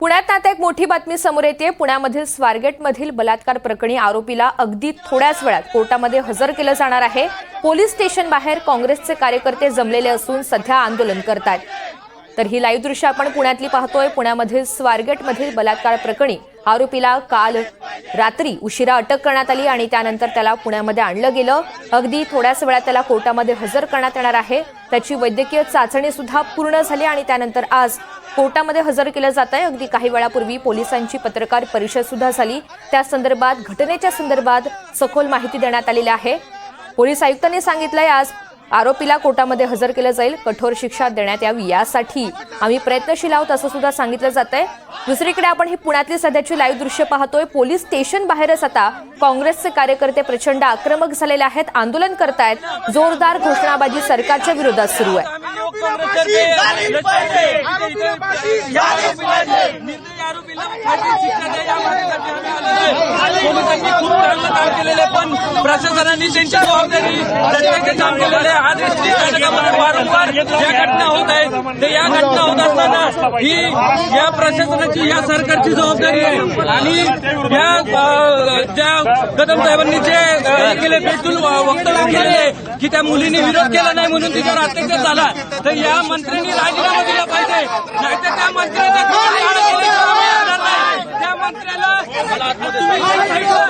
पुण्यात आता एक मोठी बातमी समोर येते पुण्यामधील स्वारगेटमधील बलात्कार प्रकरणी आरोपीला अगदी थोड्याच वेळात कोर्टामध्ये हजर केलं जाणार आहे. पोलीस स्टेशन बाहेर काँग्रेसचे कार्यकर्ते जमलेले असून सध्या आंदोलन करतात तर ही लाईव्ह दृश्य आपण पुण्यातली पाहतोय. पुण्यामधील स्वारगेटमधील बलात्कार प्रकरणी आरोपीला काल रात्री उशिरा अटक करण्यात आली आणि त्यानंतर त्याला पुण्यामध्ये आणलं गेलं. अगदी थोड्याच वेळात त्याला कोर्टामध्ये हजर करण्यात येणार आहे. त्याची वैद्यकीय चाचणी सुद्धा पूर्ण झाली आणि त्यानंतर आज कोर्टामध्ये हजर केलं जात आहे अगदी काही वेळापूर्वी पोलिसांची पत्रकार परिषद सुद्धा झाली. त्या संदर्भात घटनेच्या संदर्भात सखोल माहिती देण्यात आलेली आहे. पोलीस आयुक्तांनी सांगितलंय आज आरोपीला कोर्टामध्ये हजर केलं जाईल कठोर शिक्षा देण्यात यावी यासाठी आम्ही प्रयत्नशील आहोत असं सुद्धा सांगितलं जात आहे दुसरीकडे आपण ही पुण्यातली सध्याची लाईव्ह दृश्य पाहतोय. पोलीस स्टेशन बाहेरच आता काँग्रेसचे कार्यकर्ते प्रचंड आक्रमक झालेले आहेत आंदोलन करतायत. जोरदार घोषणाबाजी सरकारच्या विरोधात सुरू आहे. आरोपीला फाशीची शिक्षा द्या या मागणीसाठी आम्ही आलेलो आहे. पोलिसांनी खूप चांगलं काम केलेलं आहे पण प्रशासनाने त्यांची जबाबदारी प्रत्येक काम केलेलं आहे. आज एसटी स्थानकामध्ये वारंवार या घटना होत आहेत तर या घटना होत असताना ही या प्रशासनाची या सरकारची जबाबदारी आहे. आणि या ज्या कदम साहेबांनी जे केले बेतूल वक्तव्य केलेले की त्या मुलीने विरोध केला नाही म्हणून तिच्यावर अत्याचार झाला तर या मंत्र्यांनी राजीनामा दिला पाहिजे. नाहीतर त्या मंत्र्यांचा दोन काळ केल्याशिवाय आम्ही येणार नाही. त्या मंत्र्याला तुम्ही जर सांगितलं-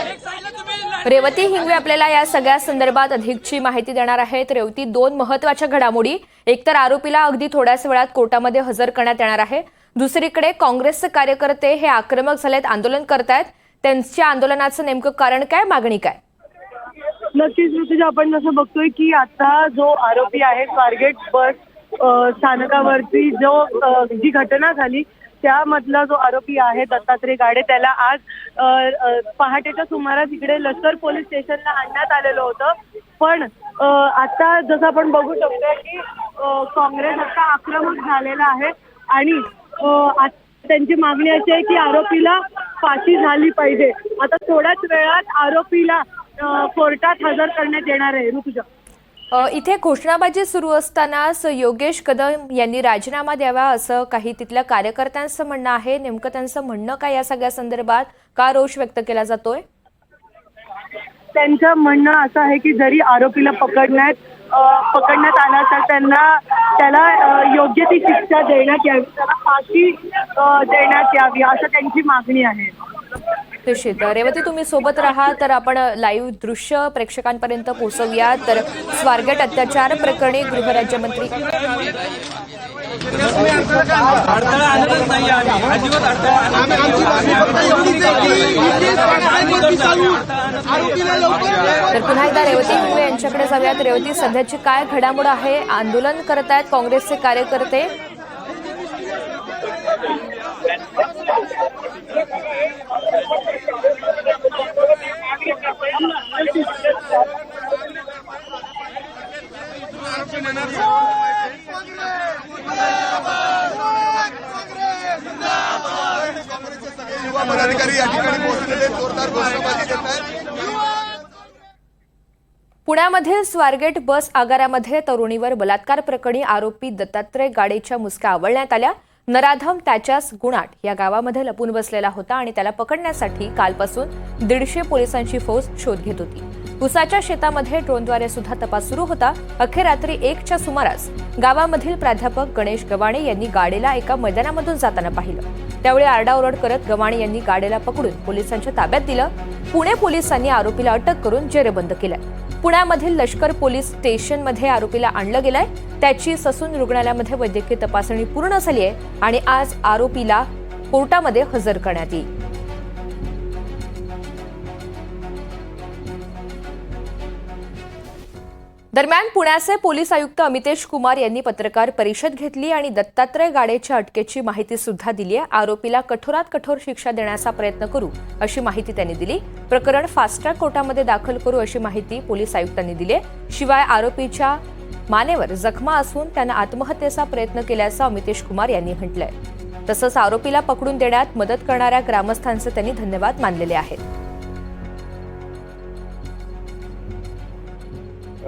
एक सांगितलं तुम्ही रेवती हिंगवे आपल्याला या सगळ्या संदर्भात अधिकची माहिती देणार आहेत. रेवती दोन महत्त्वाच्या घडामोडी एकतर आरोपीला अगदी थोड्याच वेळात कोर्टामध्ये हजर करण्यात येणार आहे. दुसरीकडे काँग्रेसचे कार्यकर्ते हे आक्रमक झालेत आंदोलन करतायत. त्यांच्या आंदोलनाचं नेमकं कारण काय मागणी काय? नक्कीच ऋतुजा आपण जसं बघतोय की आता जो आरोपी आहे स्वारगेट बस स्थानकावरती जो जी घटना झाली त्यामधला जो आरोपी आहे दत्तात्रय गाडे त्याला आज पहाटेच्या सुमारास इकडे लष्कर पोलीस स्टेशनला आणण्यात आलेलं होतं. पण आता जसं आपण बघू शकतो की काँग्रेस आता आक्रमक झालेला आहे आणि त्यांची मागणी अशी आहे की आरोपीला फाशी झाली पाहिजे. आता थोड्याच वेळात आरोपीला कोर्टात हजर करण्यात येणार आहे ऋतुजा. इथे घोषणाबाजी सुरू असतानाच योगेश कदम यांनी राजीनामा द्यावा असं काही तिथल्या कार्यकर्त्यांचं म्हणणं आहे. नेमकं त्यांचं म्हणणं काय या सगळ्या संदर्भात? का रोष व्यक्त केला जातोय? त्यांचं म्हणणं असं आहे की जरी आरोपीला पकडण्यात पकडण्यात आला तर त्यांना त्याला योग्य ती शिक्षा देण्यात यावी त्याला फाशी देण्यात यावी असं त्यांची मागणी आहे. निश्चित रेवती तुम्ही सोबत राहा तर आपण लाईव्ह दृश्य प्रेक्षकांपर्यंत पोहोचवूया. तर स्वारगेट अत्याचार प्रकरणी गृहराज्यमंत्री तर पुन्हा एकदा रेवती हिंगवे यांच्याकडे जाऊयात रेवती सध्याची काय घडामोड आहे? आंदोलन करत आहेत काँग्रेसचे कार्यकर्ते. पुण्यामधील स्वारगेट बस आगारामध्ये तरुणीवर बलात्कार प्रकरणी आरोपी दत्तात्रय गाडेच्या मुसक्या आवळण्यात आल्या. नराधम त्याच्याच गुणाट या गावामध्ये लपून बसलेला होता आणि त्याला पकडण्यासाठी कालपासून दीडशे पोलिसांची फौज शोध घेत होती. उसाच्या शेतामध्ये ड्रोनद्वारे सुद्धा तपास सुरू होता. अखेर रात्री एकच्या सुमारास गावामधील प्राध्यापक गणेश गवाणे यांनी गाडेला एका मैदानामधून जाताना पाहिलं. त्यावेळी आरडाओरड करत गवाणे यांनी गाडेला पकडून पोलिसांच्या ताब्यात दिलं. पुणे पोलिसांनी आरोपीला अटक करून जेरबंद केलं. पुण्यामधील लष्कर पोलीस स्टेशनमध्ये आरोपीला आणलं गेलंय. त्याची ससून रुग्णालयामध्ये वैद्यकीय तपासणी पूर्ण झाली आहे आणि आज आरोपीला कोर्टामध्ये हजर करण्यात येईल. दरम्यान पुण्याचे पोलीस आयुक्त अमितेश कुमार यांनी पत्रकार परिषद घेतली आणि दत्तात्रय गाडेच्या अटकेची माहिती सुद्धा दिली आहे. आरोपीला कठोरात कठोर शिक्षा देण्याचा प्रयत्न करू अशी माहिती त्यांनी दिली. प्रकरण फास्ट ट्रॅक कोर्टामध्ये दाखल करू अशी माहिती पोलीस आयुक्तांनी दिली आहे. शिवाय आरोपीच्या मानेवर जखमा असून त्यानं आत्महत्येचा प्रयत्न केल्याचं अमितेश कुमार यांनी म्हटलंय. तसंच आरोपीला पकडून देण्यात मदत करणाऱ्या ग्रामस्थांचे त्यांनी धन्यवाद मानलेले आहेत.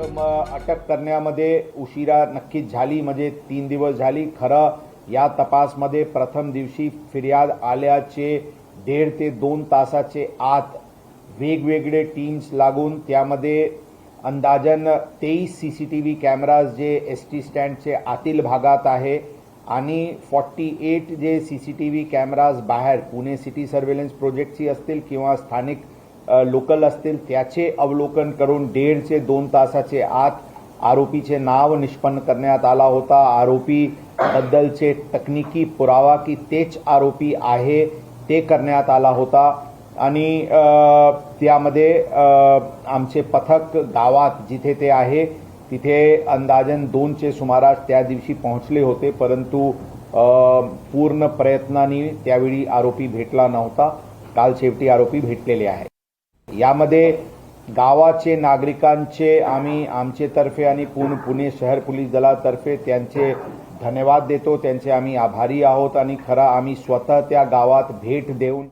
म, अटक करण्यामध्ये उशिरा नक्कीच झाली म्हणजे तीन दिवस झाली. खरं या तपासमध्ये प्रथम दिवशी फिर्याद आल्याचे दीड ते दोन तासाचे आत वेगवेगळे टीम्स लागून त्यामध्ये अंदाजन तेईस C C T V cameras जे एस टी स्टँडचे आतील भागात आहे आणि फॉर्टी एट जे C C T V cameras बाहेर पुणे सिटी सर्व्हेलन्स प्रोजेक्टची असतील किंवा स्थानिक लोकल असतील त्याचे अवलोकन करून दीडचे दोन तासाचे आत आरोपीचे नाव निष्पन्न करण्यात आला होता. आरोपी बद्दलचे तकनिकी पुरावा की तेच आरोपी आहे ते करण्यात आला होता. आणि त्यामध्ये आमचे पथक गावात जिथे ते आहे तिथे अंदाजन दोनचे सुमारास त्या दिवशी पोहोचले होते परंतु पूर्ण प्रयत्नांनी त्यावेळी आरोपी भेटला नव्हता. काल शेवटी आरोपी भेटलेले आहे यामध्ये गावाचे नागरिकांचे आम्ही आमचे तर्फे आणि पूर्ण पुणे शहर पोलीस दलातर्फे त्यांचे धन्यवाद देतो. त्यांचे आम्ही आभारी आहोत आणि खरा आम्ही स्वतः त्या गावात भेट देऊन